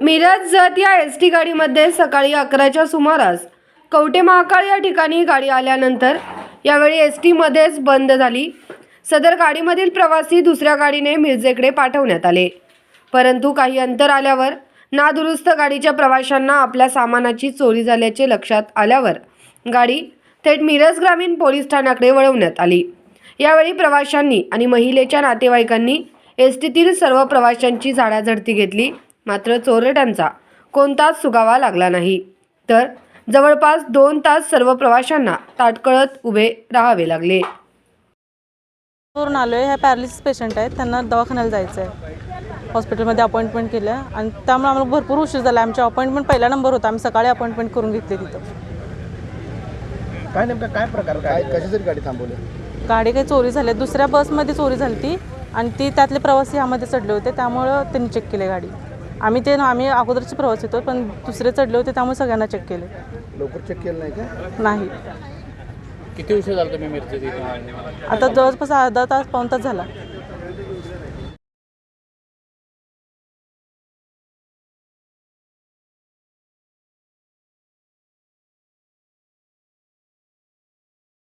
मिरज जत या S T गाडीमध्ये सकाळी अकराच्या सुमारास कवटे महाकाळ या ठिकाणी गाडी आल्यानंतर यावेळी एस टीमध्येच बंद झाली. सदर गाडीमधील प्रवासी दुसऱ्या गाडीने मिरजेकडे पाठवण्यात आले. परंतु काही अंतर आल्यावर नादुरुस्त गाडीच्या प्रवाशांना आपल्या सामानाची चोरी झाल्याचे लक्षात आल्यावर गाडी थेट मिरज ग्रामीण पोलीस ठाण्याकडे वळवण्यात आली. यावेळी प्रवाशांनी आणि महिलेच्या नातेवाईकांनी एस टीतील सर्व प्रवाशांची झाडाझडती घेतली. मात्र चोरट्यांचा कोणताच सुगावा लागला नाही. तर जवळपास दोन तास सर्व प्रवाशांना ताटकळत उभे राहावे लागले. वरून आलो आहे ह्या पॅरालिसिस पेशंट आहेत. त्यांना दवाखान्याला जायचं आहे हॉस्पिटलमध्ये अपॉइंटमेंट केलं. आणि त्यामुळे आम्हाला भरपूर उशीर झाला. आमची अपॉइंटमेंट पहिला नंबर होता. आम्ही सकाळी अपॉइंटमेंट करून घेतली तिथं. काय नेमका? काय प्रकार? काय कशासाठी गाडी थांबवली? गाडी काही चोरी झाली. आहे. दुसऱ्या बसमध्ये चोरी झाली ती आणि ती त्यातले प्रवासी ह्यामध्ये चढले होते. त्यामुळं त्यांनी चेक केले गाडी. आम्ही ते आम्ही अगोदरचे प्रवासी होतो पण दुसरे चढले होते त्यामुळे सगळ्यांना चेक केले. लवकर चेक केलं नाही का? नाही. किती उशीर झाला तुम्ही आता जवळपास अर्धा तास पाऊण तास झाला.